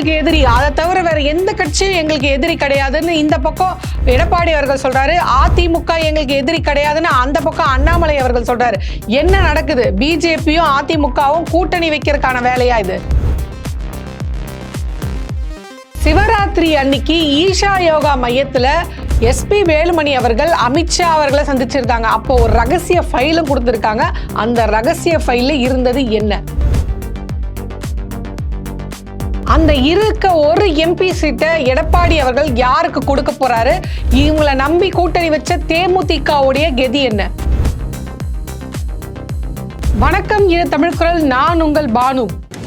எங்களுக்கு எதிரி. அதை தவிர வேற எந்த கட்சியும் எங்களுக்கு எதிரி கிடையாதுன்னு இந்த பக்கம் எடப்பாடி அவர்கள் சொல்றாரு. அதிமுக எங்களுக்கு எதிரி கிடையாதுன்னு அந்த பக்கம் அண்ணாமலை அவர்கள் சொல்றாரு. என்ன நடக்குது? பிஜேபியும் அதிமுகவும் கூட்டணி வைக்கிறதுக்கான வேலையா இது? சிவராத்திரி அன்னைக்கு ஈஷா யோகா மையத்துல எஸ்பி வேலுமணி அவர்கள் அமித்ஷா அவர்களை சந்திச்சிருக்காங்க அப்போ ஒரு ரகசிய ஃபைலும் கொடுத்துருக்காங்க. அந்த ரகசிய ஃபைல்ல இருந்தது என்ன? அந்த இருக்க ஒரு எம்பி சீட்டை எடப்பாடி அவர்கள் யாருக்கு கொடுக்க போறாரு? இவங்களை நம்பி கூட்டணி வச்ச தேமுதிகவுடைய கெதி என்ன? வணக்கம் இது தமிழ் குரல். நான் உங்கள் பானு.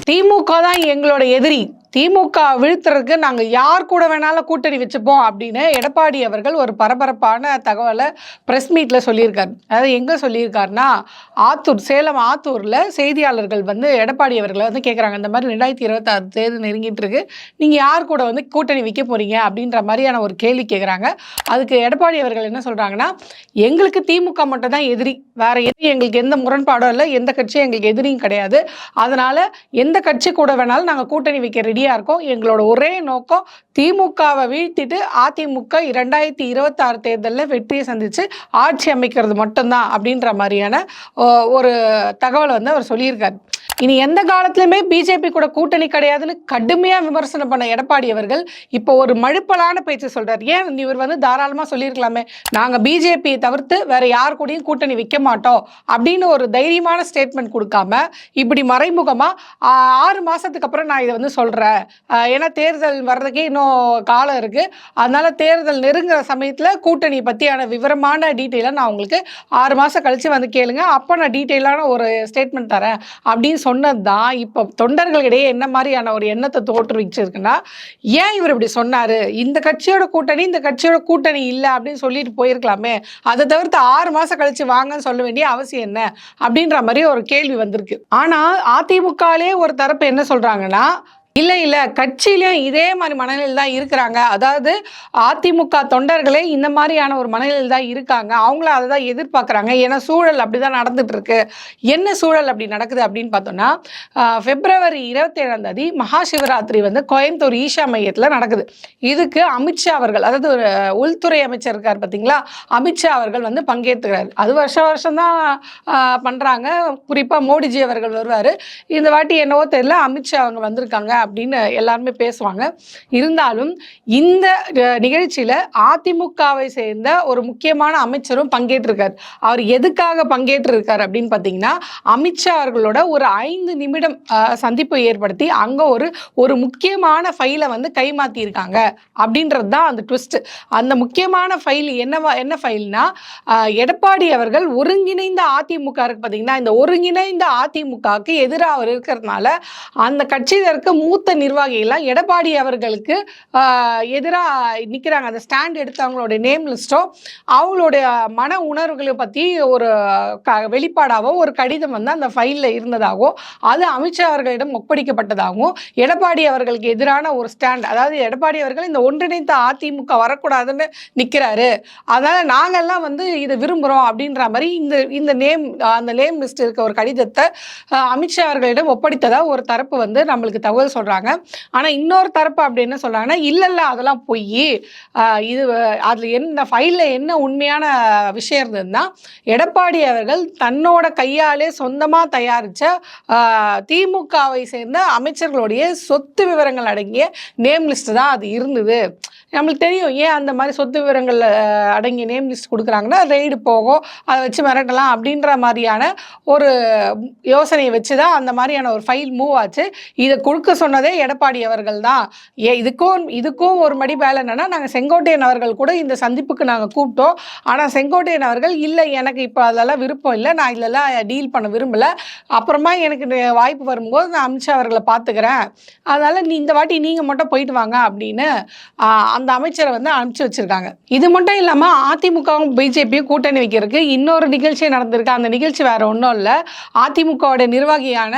திமுக தான் எங்களோட எதிரி. திமுக வீழ்த்துறதுக்கு நாங்கள் யார் கூட வேணாலும் கூட்டணி வச்சுப்போம் அப்படின்னு எடப்பாடி அவர்கள் ஒரு பரபரப்பான தகவலை ப்ரெஸ் மீட்டில் சொல்லியிருக்காரு. அதாவது எங்கே சொல்லியிருக்காருன்னா ஆத்தூர் சேலம் ஆத்தூரில் செய்தியாளர்கள் வந்து எடப்பாடி அவர்களை வந்து கேட்குறாங்க இந்த மாதிரி ரெண்டாயிரத்தி இருபத்தாறு தேர்தல் நெருங்கிட்டு இருக்கு. நீங்கள் யார் கூட வந்து கூட்டணி வைக்க போறீங்க அப்படின்ற மாதிரியான ஒரு கேள்வி கேட்குறாங்க அதுக்கு எடப்பாடி அவர்கள் என்ன சொல்கிறாங்கன்னா எங்களுக்கு திமுக மட்டும் தான் எதிரி. வேற எதிரி எங்களுக்கு எந்த முரண்பாடும் இல்லை. எந்த கட்சியும் எங்களுக்கு எதிரியும் கிடையாது. அதனால எந்த கட்சி கூட வேணாலும் நாங்கள் கூட்டணி வைக்க ரெடி ரெடியாக இருக்கோம். எங்களோட ஒரே நோக்கம் திமுகவை வீழ்த்திட்டு அதிமுக இரண்டாயிரத்தி இருபத்தாறு தேர்தலில் வெற்றியை சந்திச்சு ஆட்சி அமைக்கிறது மட்டும்தான் அப்படின்ற மாதிரியான ஓ, ஒரு தகவலை வந்து அவர் சொல்லியிருக்காரு. இனி எந்த காலத்துலையுமே பிஜேபி கூட கூட்டணி கிடையாதுன்னு கடுமையாக விமர்சனம் பண்ண எடப்பாடி அவர்கள் இப்போ ஒரு மழுப்பலான பேச்சு சொல்றாரு. ஏன் இவர் வந்து தாராளமாக சொல்லியிருக்கலாமே? நாங்கள் பிஜேபியை தவிர்த்து வேற யார் கூடயும் கூட்டணி வைக்க மாட்டோம் அப்படின்னு ஒரு தைரியமான ஸ்டேட்மெண்ட் கொடுக்காம இப்படி மறைமுகமாக ஆறு மாசத்துக்கு அப்புறம் நான் இதை வந்து சொல்றேன். ஏன்னா தேர்தல் வர்றதுக்கே இன்னும் காலம் இருக்கு. அதனால தேர்தல் நெருங்குற சமயத்தில் கூட்டணி பற்றியான விவரமான டீட்டெயிலாக நான் உங்களுக்கு ஆறு மாதம் கழிச்சு வந்து கேளுங்க. அப்போ நான் டீட்டெயிலான ஒரு ஸ்டேட்மெண்ட் தரேன் அப்படின்னு சொன்னது? தான் இப்போ தொண்டர்களிடையே என்ன மாதிரியான ஒரு எண்ணத்தை தோற்றுவிச்சிருக்குன்னா ஏன் இவர் இப்படி சொன்னார்? இந்த கட்சியோட கூட்டணி இந்த கட்சியோட கூட்டணி இல்லை அப்படின்னு சொல்லிட்டு போயிருக்கலாமே. அதை தவிர்த்து ஆறு மாதம் கழிச்சு வாங்கன்னு சொல்ல வேண்டிய அவசியம் என்ன? அப்படின்ற மாதிரி ஒரு கேள்வி வந்திருக்கு. ஆனால் அதிமுகலே ஒரு தரப்பு என்ன சொல்கிறாங்கன்னா இல்லை இல்லை. கட்சியிலையும் இதே மாதிரி மனநிலையில் தான் இருக்கிறாங்க. அதாவது அதிமுக தொண்டர்களே இந்த மாதிரியான ஒரு மனநிலையில் தான் இருக்காங்க. அவங்களும் அதை தான் எதிர்பார்க்குறாங்க. ஏன்னா சூழல் அப்படி தான் நடந்துட்டு இருக்கு என்ன சூழல் அப்படி நடக்குது அப்படின்னு பார்த்தோம்னா பிப்ரவரி இருபத்தேழாம் தேதி மகாசிவராத்திரி வந்து கோயம்புத்தூர் ஈஷா மையத்தில் நடக்குது. இதுக்கு அமித்ஷா அவர்கள் அதாவது ஒரு உள்துறை அமைச்சர் இருக்கார் பார்த்தீங்களா? அமித்ஷா அவர்கள் வந்து பங்கேற்றுக்கிறார் அது வருஷம் வருஷம் தான் பண்ணுறாங்க குறிப்பாக மோடிஜி அவர்கள் வருவார். இந்த வாட்டி என்னவோ தெரியல அமித்ஷா அவங்க வந்திருக்காங்க. அப்படின்னு எல்லாருமே பேசுவாங்க. இருந்தாலும் இந்த நிகழ்ச்சியில் நிகழ்ச்சியில அதிமுகவை சேர்ந்த ஒரு முக்கியமான அமைச்சரும் பங்கேற்றிருக்கார். அவர் எதுக்காக பங்கேற்றிருக்கார் அப்படின்னு பார்த்தீங்கன்னா அமித்ஷா அவர்களோட ஒரு ஐந்து நிமிடம் சந்திப்பு ஏற்படுத்தி அங்க ஒரு ஒரு முக்கியமான ஃபைலை வந்து கைமாத்தி இருக்காங்க அப்படின்றது தான் அந்த ட்விஸ்ட் அந்த முக்கியமான ஃபைல் என்னவா என்ன ஃபைல்னா எடப்பாடி அவர்கள் ஒருங்கிணைந்த அதிமுக இருக்கு பார்த்தீங்கன்னா இந்த ஒருங்கிணைந்த அதிமுகவுக்கு எதிராக அவர் இருக்கிறதுனால அந்த கட்சியில் இருக்க மூத்த நிர்வாகிகள்லாம் எடப்பாடி அவர்களுக்கு எதிராக நிற்கிறாங்க அந்த ஸ்டாண்ட் எடுத்து நேம் லிஸ்ட்டோ அவங்களுடைய மன உணர்வுகளை பற்றி ஒரு க வெளிப்பாடாகவும் ஒரு கடிதம் வந்து அந்த ஃபைலில் இருந்ததாகவோ அது அமித்ஷா அவர்களிடம் ஒப்படைக்கப்பட்டதாகவும் எடப்பாடி அவர்களுக்கு எதிரான ஒரு ஸ்டாண்ட் அதாவது எடப்பாடி அவர்கள் இந்த ஒன்றிணைந்த அதிமுக வரக்கூடாதுன்னு நிற்கிறாரு அதனால் நாங்கள்லாம் வந்து இதை விரும்புகிறோம் அப்படின்ற மாதிரி இந்த இந்த நேம் அந்த நேம் லிஸ்ட் இருக்க ஒரு கடிதத்தை அமித்ஷா அவர்களிடம் ஒப்படைத்ததாக ஒரு தரப்பு வந்து நம்மளுக்கு தகவல் சொல்கிறாங்க ஆனால் இன்னொரு தரப்பு அப்படி என்ன சொல்கிறாங்கன்னா இல்லை இல்லை அதெல்லாம் பொய். இது அதில் என்ன ஃபைலில் என்ன உண்மையான விஷயம் இருந்ததுன்னா எடப்பாடி அவர்கள் தன்னோட கையாலே சொந்தமாக தயாரித்த திமுகவை சேர்ந்த அமைச்சர்களுடைய சொத்து விவரங்கள் அடங்கிய நேம் லிஸ்ட் தான் அது இருந்தது. நம்மளுக்கு தெரியும் ஏன் அந்த மாதிரி சொத்து விவரங்கள் அடங்கிய நேம் லிஸ்ட் கொடுக்குறாங்கன்னா ரெய்டு போகும் அதை வச்சு மிரட்டலாம் அப்படின்ற மாதிரியான ஒரு யோசனையை வச்சு தான் அந்த மாதிரியான ஒரு ஃபைல் மூவ் ஆச்சு. இதை கொடுக்க சொன்னதே எடப்பாடி அவர்கள் தான். ஏ இதுக்கும் இதுக்கும் ஒரு மடி மேலே என்னென்னா நாங்கள் செங்கோட்டையன் அவர்கள் கூட இந்த சந்திப்புக்கு நாங்கள் கூப்பிட்டோம். ஆனால் செங்கோட்டையன் அவர்கள் இல்லை எனக்கு இப்போ அதெல்லாம் விருப்பம் இல்லை. நான் இதெல்லாம் டீல் பண்ண விரும்பல. அப்புறமா எனக்கு வாய்ப்பு வரும்போது நான் அமித்ஷா அவர்களை பார்த்துக்கிறேன். அதனால் நீ இந்த வாட்டி நீங்கள் மட்டும் போயிட்டு வாங்க அப்படின்னு அந்த அமைச்சரை வந்து அனுப்பிச்சு வச்சிருக்காங்க. இது மட்டும் இல்லாமல் அதிமுகவும் பிஜேபியும் கூட்டணி வைக்கிறதுக்கு இன்னொரு நிகழ்ச்சி நடந்திருக்கு. அந்த நிகழ்ச்சி வேற ஒன்றும் இல்லை. அதிமுகவோட நிர்வாகியான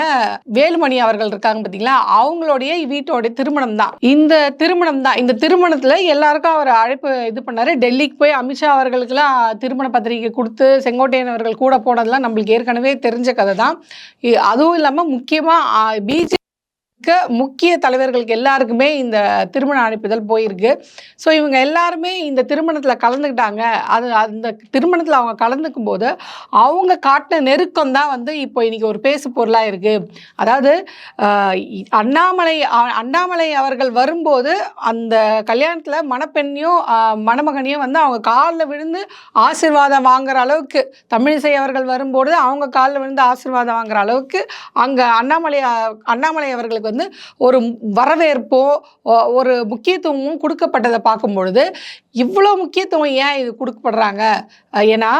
வேலுமணி அவர்கள் இருக்காங்க பார்த்தீங்களா அவங்களுடைய வீட்டோட திருமணம் தான் இந்த திருமணம் தான் இந்த திருமணத்தில் எல்லாருக்கும் அவர் அழைப்பு இது பண்ணாரு. டெல்லிக்கு போய் அமித்ஷா அவர்களுக்கெல்லாம் திருமண பத்திரிகை கொடுத்து செங்கோட்டையன் அவர்கள் கூட போனதெல்லாம் நம்மளுக்கு ஏற்கனவே தெரிஞ்ச கதை தான் இ- அதுவும் இல்லாமல் முக்கியமாக பிஜே முக்கிய தலைவர்களுக்கு எல்லாருக்குமே இந்த திருமண அழைப்புதல் போயிருக்கு. ஸோ இவங்க எல்லாருமே இந்த திருமணத்தில் கலந்துக்கிட்டாங்க. அது அந்த திருமணத்தில் அவங்க கலந்துக்கும் போது அவங்க காட்டின நெருக்கம் தான் வந்து இப்போ இன்னைக்கு ஒரு பேசு பொருளாக இருக்குது அதாவது அண்ணாமலை அண்ணாமலை அவர்கள் வரும்போது அந்த கல்யாணத்தில் மணப்பெண்ணையும் மணமகனையும் வந்து அவங்க காலில் விழுந்து ஆசிர்வாதம் வாங்குற அளவுக்கு தமிழிசை அவர்கள் வரும்போது அவங்க காலில் விழுந்து ஆசிர்வாதம் வாங்குற அளவுக்கு அங்கே அண்ணாமலை அண்ணாமலை அவர்களுக்கு வந்து ஒரு வரவேற்போ ஒரு முக்கியத்துவமும் கொடுக்கப்பட்டதை பார்க்கும் பொழுது இவ்வளோ முக்கியத்துவம் ஏன் இது கொடுக்கப்படுறாங்க? ஏன்னா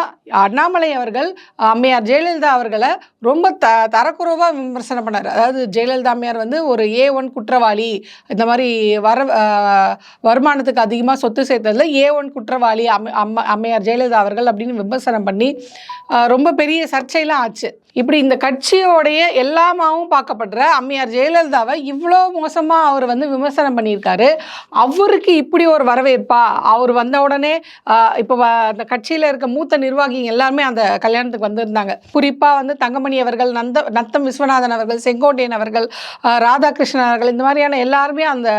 அண்ணாமலை அவர்கள் அம்மையார் ஜெயலலிதா அவர்களை ரொம்ப த தரக்குறைவாக விமர்சனம் பண்ணார். அதாவது ஜெயலலிதா அம்மையார் வந்து ஒரு ஏ ஒன் குற்றவாளி. இந்த மாதிரி வர வருமானத்துக்கு அதிகமாக சொத்து சேர்த்ததில் ஏ ஒன் குற்றவாளி அம்ம அம்மையார் ஜெயலலிதா அவர்கள் அப்படின்னு விமர்சனம் பண்ணி ரொம்ப பெரிய சர்ச்சையெல்லாம் ஆச்சு. இப்படி இந்த கட்சியோடைய எல்லாமாவும் பார்க்கப்படுற அம்மையார் ஜெயலலிதாவை இவ்வளோ மோசமாக அவர் வந்து விமர்சனம் பண்ணியிருக்காரு. அவருக்கு இப்படி ஒரு வரவேற்பா? அவர் வந்த உடனே இப்போ வ- அந்த கட்சியில் இருக்க மூத்த நிர்வாகிகள் எல்லாருமே அந்த கல்யாணத்துக்கு வந்திருந்தாங்க. குறிப்பாக வந்து தங்கமணி அவர்கள் நந்த நத்தம் விஸ்வநாதன் அவர்கள் செங்கோட்டையன் அவர்கள் ராதாகிருஷ்ணன் அவர்கள் இந்த மாதிரியான எல்லாருமே அந்த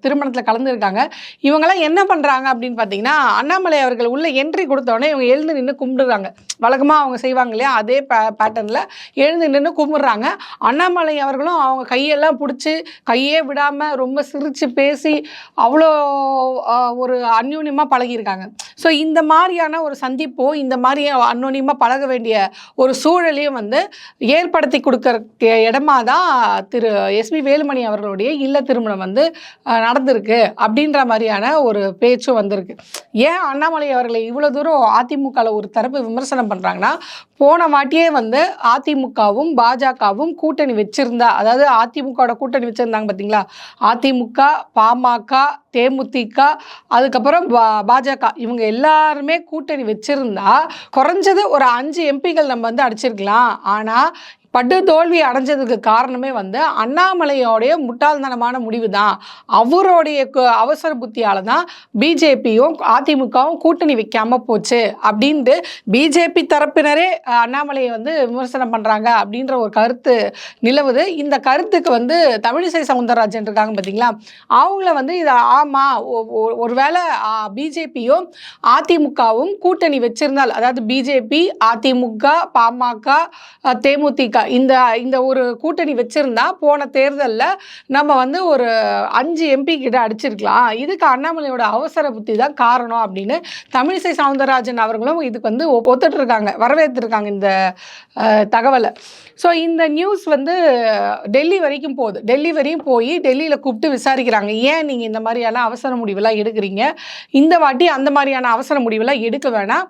திருமணத்தில் கலந்துருக்காங்க. இவங்கெல்லாம் என்ன பண்ணுறாங்க அப்படின்னு பார்த்தீங்கன்னா அண்ணாமலை அவர்கள் உள்ள என்ட்ரி கொடுத்தோடனே இவங்க எழுந்து நின்று கும்பிடுறாங்க. வழக்கமாக அவங்க செய்வாங்க இல்லையா அதே பே பேட்டர்னில் எழுந்து நின்று கும்பிட்றாங்க. அண்ணாமலை அவர்களும் அவங்க கையெல்லாம் பிடிச்சி கையே விடாமல் ரொம்ப சிரித்து பேசி அவ்வளோ ஒரு அந்யூன்யமாக பழகியிருக்காங்க. ஸோ இந்த மாதிரியான ஒரு சந்திப்போ இந்த மாதிரி அந்யோன்யமாக பழக வேண்டிய ஒரு சூழலையும் வந்து ஏற்படுத்தி கொடுக்குற இடமா தான் திரு எஸ்பி வேலுமணி அவர்களுடைய இல்ல திருமணம் வந்து நடந்திருக்கு அப்படின்ற மாதிரியான ஒரு பேச்சும் வந்திருக்கு. ஏன் அண்ணாமலை அவர்களை இவ்வளோ தூரம் அதிமுகவில் ஒரு தரப்பு விமர்சனம் பண்ணுறாங்கன்னா போன வாட்டியே வந்து அதிமுகவும் பாஜகவும் கூட்டணி வச்சிருந்தா அதாவது அதிமுகவோட கூட்டணி வச்சிருந்தாங்க பார்த்தீங்களா அதிமுக பாமக தேமுதிக அதுக்கப்புறம் பா- பாஜக இவங்க எல்லாருமே கூட்டணி வச்சிருந்தா குறைஞ்சது ஒரு அஞ்சு எம்பிகள் நம்ம வந்து அடிச்சிருக்கலாம். ஆனால் படு தோல்வி அடைஞ்சதுக்கு காரணமே வந்து அண்ணாமலையோடைய முட்டாள்தனமான முடிவு தான் அவருடைய கு- அவசர புத்தியால் தான் பிஜேபியும் அதிமுகவும் கூட்டணி வைக்காமல் போச்சு. அப்படின்ட்டு பிஜேபி தரப்பினரே அண்ணாமலையை வந்து விமர்சனம் பண்ணுறாங்க அப்படின்ற ஒரு கருத்து நிலவுது. இந்த கருத்துக்கு வந்து தமிழிசை சவுந்தரராஜன் இருக்காங்க பார்த்தீங்களா அவங்கள வந்து இதை ஆமாம் ஒ- ஒருவேளை பிஜேபியும் அதிமுகவும் கூட்டணி வச்சிருந்தால் அதாவது பிஜேபி அதிமுக பாமக தேமுதிக இந்த இந்த ஒரு கூட்டணி வச்சிருந்தா போன தேர்தலில் நம்ம வந்து ஒரு அஞ்சு எம்பி கிட்ட அடிச்சிருக்கலாம். இதுக்கு அண்ணாமலையோட அவசர புத்தி தான் காரணம் அப்படின்னு தமிழிசை சவுந்தரராஜன் அவர்களும் இதுக்கு வந்து ஒ- ஒத்துட்டு இருக்காங்க வரவேற்றிருக்காங்க இந்த தகவலை. ஸோ இந்த நியூஸ் வந்து டெல்லி வரைக்கும் போகுது. டெல்லி வரையும் போய் டெல்லியில் கூப்பிட்டு விசாரிக்கிறாங்க. ஏன் நீங்கள் இந்த மாதிரியான அவசர முடிவெல்லாம் எடுக்கிறீங்க? இந்த வாட்டி அந்த மாதிரியான அவசர முடிவெல்லாம் எடுக்க வேணாம்.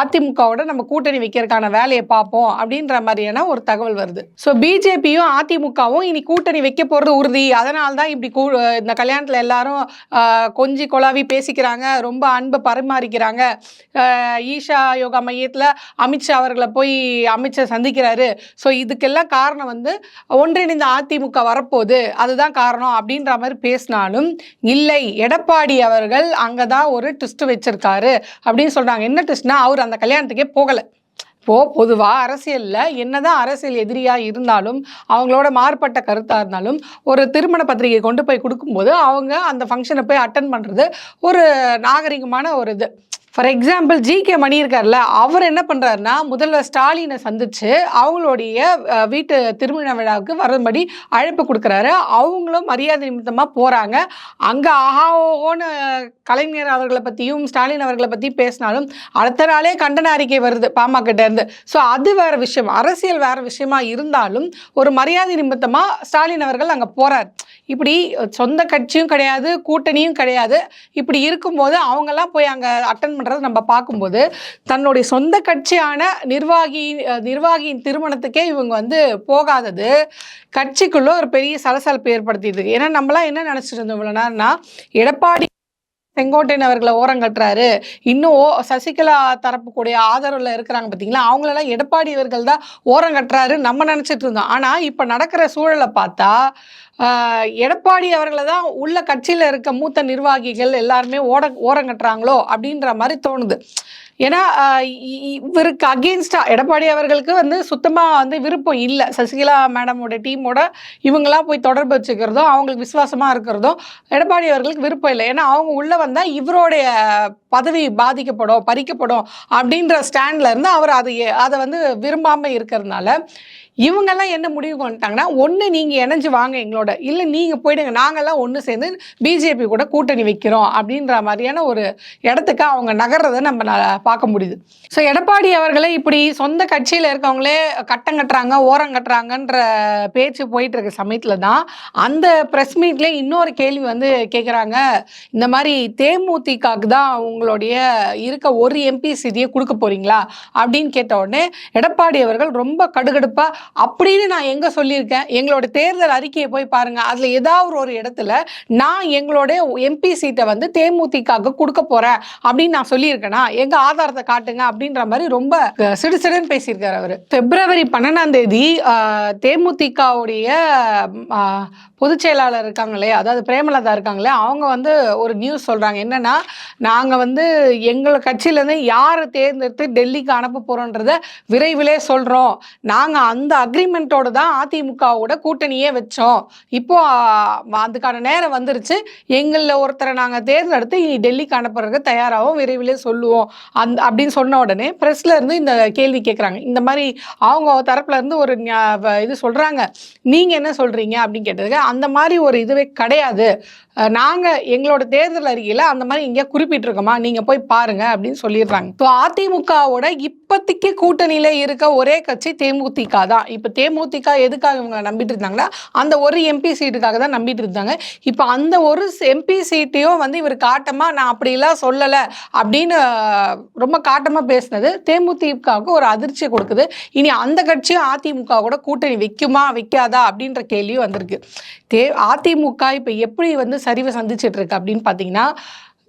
அதிமுகவோட நம்ம கூட்டணி வைக்கிறதுக்கான வேலையை பார்ப்போம் அப்படின்ற மாதிரியான ஒரு தகவல் வருது. ஸோ பிஜேபியும் அதிமுகவும் இனி கூட்டணி வைக்க போகிறது உறுதி. அதனால தான் இப்படி கூ இந்த கல்யாணத்தில் எல்லாரும் கொஞ்சி கொலாவி பேசிக்கிறாங்க ரொம்ப அன்பை பரிமாறிக்கிறாங்க. ஈஷா யோகா மையத்தில் அமித்ஷா அவர்களை போய் அமித்ஷா சந்திக்கிறாரு. ஸோ இதுக்கெல்லாம் காரணம் வந்து ஒன்றிணைந்த அதிமுக வரப்போகுது. அதுதான் காரணம் அப்படின்ற மாதிரி பேசினாலும் இல்லை எடப்பாடி அவர்கள் அங்கே தான் ஒரு ட்விஸ்ட் வச்சிருக்காரு அப்படின்னு சொல்கிறாங்க என்ன ட்விஸ்ட்னா அவர் அந்த கல்யாணத்துக்கே போகலை. இப்போது பொதுவாக அரசியலில் என்னதான் அரசியல் எதிரியாக இருந்தாலும் அவங்களோட மாறுபட்ட கருத்தாக இருந்தாலும் ஒரு திருமண பத்திரிகை கொண்டு போய் கொடுக்கும்போது அவங்க அந்த ஃபங்க்ஷனை போய் அட்டன் பண்ணுறது ஒரு நாகரிகமான ஒரு இது. For example G K Mani இருக்கார்ல அவர் என்ன பண்ணுறாருன்னா முதல்வர் ஸ்டாலினை சந்தித்து அவங்களுடைய வீட்டு திருமண விழாவுக்கு வரும்படி அழைப்பு கொடுக்குறாரு. அவங்களும் மரியாதை நிமித்தமாக போகிறாங்க அங்கே ஆஹா ஓஹோன்னு கலைஞர் அவர்களை பற்றியும் ஸ்டாலின் அவர்களை பற்றி பேசினாலும் அடுத்த நாளே கண்டன அறிக்கை வருது பாமகிட்டேருந்து ஸோ அது வேற விஷயம். அரசியல் வேறு விஷயமா இருந்தாலும் ஒரு மரியாதை நிமித்தமாக ஸ்டாலின் அவர்கள் அங்கே போகிறார் இப்படி சொந்த கட்சியும் கிடையாது கூட்டணியும் கிடையாது. இப்படி இருக்கும்போது அவங்கெல்லாம் போய் அங்கே அட்டன் பண்ணுறதை நம்ம பார்க்கும்போது தன்னுடைய சொந்த கட்சியான நிர்வாகி நிர்வாகியின் திருமணத்துக்கே இவங்க வந்து போகாதது கட்சிக்குள்ளே ஒரு பெரிய சலசலப்பு ஏற்படுத்தியது. ஏன்னா நம்மளாம் என்ன நினச்சிட்டு இருந்தோம் இவ்வளோ நேரம்னா எடப்பாடி செங்கோட்டையன் அவர்களை ஓரம் கட்டுறாரு. இன்னும் ஓ சசிகலா தரப்புக்கூடிய ஆதரவில் இருக்கிறாங்க பார்த்தீங்களா அவங்களெல்லாம் எடப்பாடி அவர்கள் தான் ஓரம் கட்டுறாரு நம்ம நினச்சிட்டு இருந்தோம். ஆனால் இப்போ நடக்கிற சூழலை பார்த்தா எடப்பாடி அவர்களை தான் உள்ள கட்சியில் இருக்க மூத்த நிர்வாகிகள் எல்லாருமே ஓட ஓரம் கட்டுறாங்களோ அப்படின்ற மாதிரி தோணுது. ஏன்னா இ- இவருக்கு அகேன்ஸ்டா எடப்பாடி அவர்களுக்கு வந்து சுத்தமாக வந்து விருப்பம் இல்லை. சசிகலா மேடமோட டீமோட இவங்களாம் போய் தொடர்பு வச்சுக்கிறதும் அவங்களுக்கு விசுவாசமாக இருக்கிறதும் எடப்பாடி அவர்களுக்கு விருப்பம் இல்லை. ஏன்னா அவங்க உள்ளே வந்தால் இவருடைய பதவி பாதிக்கப்படும் பறிக்கப்படும் அப்படின்ற ஸ்டாண்ட்ல இருந்து அவர் அதை அதை வந்து விரும்பாமல் இருக்கிறதுனால இவங்கெல்லாம் என்ன முடிவு பண்ணிட்டாங்கன்னா ஒன்று நீங்கள் இணைஞ்சு வாங்க எங்களோட. இல்லை நீங்கள் போயிடுங்க. நாங்கள்லாம் ஒன்று சேர்ந்து பிஜேபி கூட கூட்டணி வைக்கிறோம் அப்படின்ற மாதிரியான ஒரு இடத்துக்கு அவங்க நகர்றதை நம்ம பார்க்க முடியுது. ஸோ எடப்பாடி அவர்களே இப்படி சொந்த கட்சியில் இருக்கவங்களே கட்டம் கட்டுறாங்க ஓரம் கட்டுறாங்கன்ற பேச்சு போயிட்டு இருக்க சமயத்தில் தான் அந்த ப்ரெஸ் மீட்லேயே இன்னொரு கேள்வி வந்து கேட்குறாங்க இந்த மாதிரி தேமுதிகாவுக்கு தான் உங்களுடைய இருக்க ஒரு எம்பி சிதியை கொடுக்க போறீங்களா? அப்படின்னு கேட்ட உடனே எடப்பாடி அவர்கள் ரொம்ப கடுகடுப்பாக அப்படின்னு நான் எங்கே சொல்லியிருக்கேன்? எங்களோட தேர்தல் அறிக்கையை போய் பாருங்கள் அதில் ஏதாவது ஒரு இடத்துல நான் எங்களோட எம்பி சீட்டை வந்து தேமுதிகக்கு கொடுக்க போகிறேன் அப்படின்னு நான் சொல்லியிருக்கேனா? எங்கள் ஆதாரத்தை காட்டுங்க அப்படின்ற மாதிரி ரொம்ப அஹ், சிடுசிடுன்னு பேசியிருக்காரு அவர். பிப்ரவரி பன்னெண்டாம் தேதி தேமுதிகவுடைய பொதுச்செயலாளர் பொதுச் செயலாளர் இருக்காங்களே அதாவது பிரேமலதா இருக்காங்களே அவங்க வந்து ஒரு நியூஸ் சொல்கிறாங்க என்னென்னா நாங்கள் வந்து எங்கள் கட்சியிலேருந்து யாரை தேர்ந்தெடுத்து டெல்லிக்கு அனுப்ப போகிறோன்றத விரைவிலே சொல்கிறோம் நாங்கள் அந்த அக்ரிமெண்ட்டோட தான் அதிமுகவோட கூட்டணியே வச்சோம். இப்போ அதுக்கான நேரம் வந்துருச்சு. எங்களில் ஒருத்தரை நாங்கள் தேர்ந்தெடுத்து இனி டெல்லிக்கு அனுப்புறதுக்கு தயாராகவும் விரைவிலே சொல்லுவோம். அந் அப்படின்னு சொன்ன உடனே ப்ரெஸ்ல இருந்து இந்த கேள்வி கேட்குறாங்க இந்த மாதிரி அவங்க தரப்புல இருந்து ஒரு இது சொல்றாங்க. நீங்க என்ன சொல்றீங்க? அப்படின்னு கேட்டதுக்கு அந்த மாதிரி ஒரு இதுவே கிடையாது. நாங்கள் நாங்க எங்களோட தேர்தல் அறிக்கையில அந்த மாதிரி இங்கே குறிப்பிட்டிருக்கோமா? நீங்க போய் பாருங்க அப்படின்னு சொல்லிடுறாங்க. இப்போ அதிமுகவோட இப்போதைக்கு கூட்டணியில் இருக்க ஒரே கட்சி தேமுதிக தான். இப்போ தேமுதிக எதுக்காக இவங்க நம்பிட்டு இருந்தாங்கன்னா அந்த ஒரு எம்பி சீட்டுக்காக தான் நம்பிட்டு இருந்தாங்க. இப்போ அந்த ஒரு எம்பி சீட்டையும் வந்து இவர் காட்டமாக நான் அப்படிலாம் சொல்லலை அப்படின்னு ரொம்ப காட்டமாக பேசினது தேமுதிகவுக்கு ஒரு அதிர்ச்சியை கொடுக்குது. இனி அந்த கட்சியும் அதிமுக கூட கூட்டணி வைக்குமா வைக்காதா அப்படின்ற கேள்வியும் வந்திருக்கு. தே அதிமுக இப்போ எப்படி வந்து சரிவை சந்திச்சிட்டு இருக்கு அப்படின்னு பார்த்தீங்கன்னா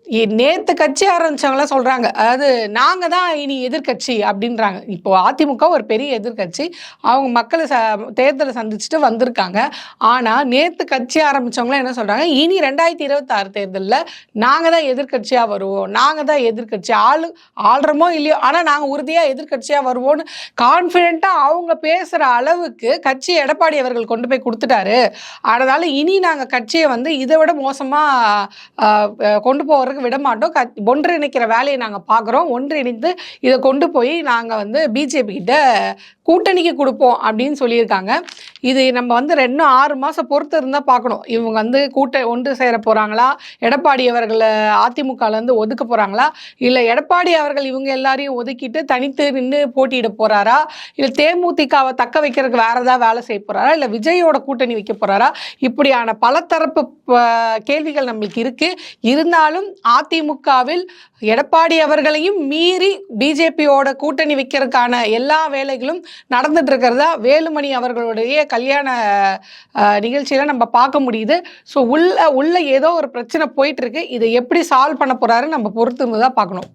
இ- நேத்து கட்சி ஆரம்பிச்சவங்களாம் சொல்றாங்க. அதாவது நாங்க தான் இனி எதிர்க்கட்சி அப்படின்றாங்க. இப்போ அதிமுக ஒரு பெரிய எதிர்க்கட்சி. அவங்க மக்களை ச தேர்தலை சந்திச்சுட்டு வந்திருக்காங்க. ஆனா நேத்து கட்சி ஆரம்பிச்சவங்களாம் என்ன சொல்றாங்க? இனி ரெண்டாயிரத்தி இருபத்தாறு தேர்தலில் நாங்கள் தான் எதிர்க்கட்சியா வருவோம். நாங்க தான் எதிர்க்கட்சி. ஆளு ஆள்றமோ இல்லையோ ஆனா நாங்கள் உறுதியா எதிர்க்கட்சியா வருவோம்னு கான்ஃபிடென்ட்டா அவங்க பேசுற அளவுக்கு கட்சி எடப்பாடி அவர்கள் கொண்டு போய் கொடுத்துட்டாரு. அதனால இனி நாங்கள் கட்சியை வந்து இதை விட மோசமா கொண்டு ஆஹ், கொண்டு விட மாட்டோம் கட்- ஒன்றிணைக்கிற வேலையை நாங்கள் பார்க்குறோம் ஒன்றிணைந்து இதை கொண்டு போய் நாங்கள் வந்து பிஜேபி கிட்ட கூட்டணிக்கு கொடுப்போம் அப்படின்னு சொல்லியிருக்காங்க. இது நம்ம வந்து ரெண்டு ஆறு மாதம் பொறுத்து இருந்தால் பார்க்கணும் இவங்க வந்து கூட்ட ஒன்று சேர போகிறாங்களா எடப்பாடி அவர்களை அதிமுகலேருந்து ஒதுக்க போகிறாங்களா இல்லை எடப்பாடி அவர்கள் இவங்க எல்லாரையும் ஒதுக்கிட்டு தனித்து நின்று போட்டியிட போகிறாரா இல்லை தேமுதிகவை தக்க வைக்கிறதுக்கு வேறு ஏதாவது வேலை செய்ய போகிறாரா இல்லை விஜயோட கூட்டணி வைக்க போகிறாரா இப்படியான பலதரப்பு கேள்விகள் நம்மளுக்கு இருக்குது இருந்தாலும் அதிமுகவில் எடப்பாடி அவர்களையும் மீறி பிஜேபியோட கூட்டணி வைக்கிறதுக்கான எல்லா வேலைகளும் நடந்துட்டு இருக்கிறதா வேலுமணி அவர்களுடைய கல்யாண நிகழ்ச்சியில் நிகழ்ச்சியில நம்ம பார்க்க முடியுது. ஸோ உள்ள உள்ள ஏதோ ஒரு பிரச்சனை போயிட்டு இருக்கு. இதை எப்படி சால்வ் பண்ண போறாரு நம்ம பொறுத்து தான் பார்க்கணும்.